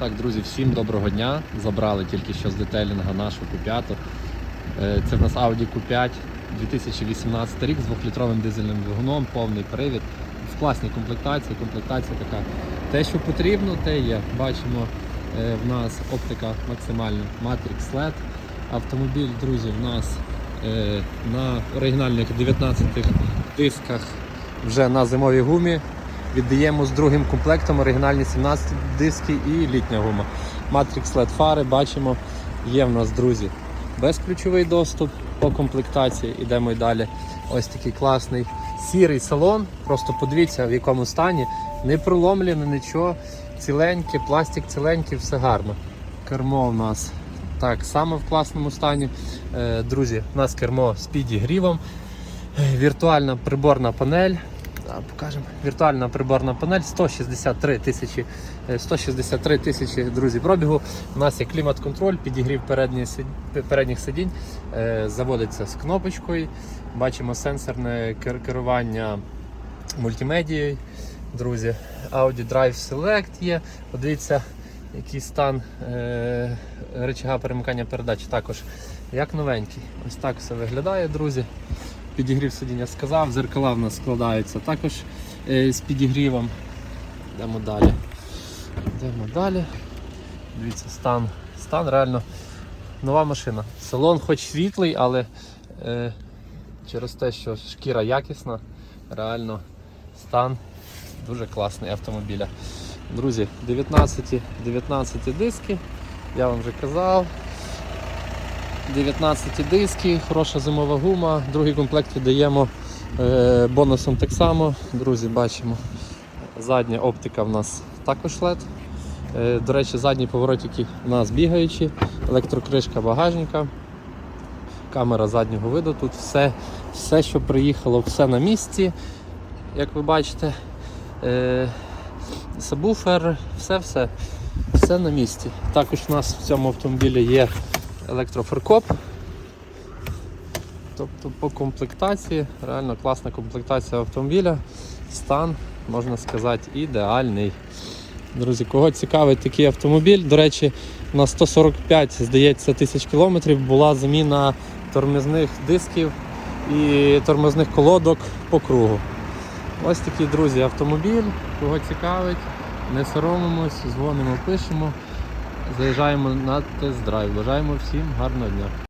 Так, друзі, всім доброго дня. Забрали тільки що з детелінга нашу Q5. Е, Це в нас Audi Q5 2018 рік з 2-літровим дизельним двигуном, повний привід. В класній комплектації. Комплектація така. Те, що потрібно, те є. Бачимо, е, в нас оптика максимальна Matrix LED. Автомобіль, друзі, в нас е, на оригінальних 19 дисках вже на зимовій гумі. Віддаємо з другим комплектом оригінальні 17 диски і літня гума. Matrix LED фари бачимо, є в нас, друзі, безключовий доступ по комплектації. Ідемо й далі. Ось такий класний сірий салон. Просто подивіться, в якому стані. Не проломлено нічого. Ціленьке, пластик ціленький, все гарно. Кермо у нас так само в класному стані. Е, Друзі, у нас кермо з підігрівом. Е, Віртуальна приборна панель. Покажемо. Віртуальна приборна панель 163 тисячі, е, 163 тисячі друзі пробігу. У нас є клімат-контроль, підігрів передніх, сидінь, е, заводиться з кнопочкою. Бачимо сенсорне керування мультимедією. Друзі, Audi Drive Select є. Подивіться, який стан е, рычага перемикання передач також як новенький. Ось так все виглядає, друзі. Підігрів сидіння сказав, зеркала в нас складаються також е, з підігрівом. Йдемо далі. Йдемо далі. Дивіться, стан. Стан реально нова машина. Салон хоч світлий, але е, через те, що шкіра якісна, реально стан дуже класний автомобіля. Друзі, 19, 19 диски, я вам вже казав. 19 диски, хороша зимова гума. Другий комплект віддаємо е, бонусом так само. Друзі, бачимо. Задня оптика в нас також LED. Е, до речі, задні поворотики у нас бігаючі, електрокришка багажника, камера заднього виду. Тут все, все що приїхало, все на місці. Як ви бачите, е, сабвуфер, все-все, все на місці. Також у нас в цьому автомобілі є електрофаркоп. Тобто по комплектації, реально класна комплектація автомобіля. Стан, можна сказати, ідеальний. Друзі, кого цікавить такий автомобіль, до речі, на 145, здається, тисяч кілометрів була заміна тормозних дисків і тормозних колодок по кругу. Ось такий, друзі, автомобіль. Кого цікавить, не соромимось, дзвонимо, пишемо. Заїжджаємо на тест-драйв. Бажаємо всім гарного дня.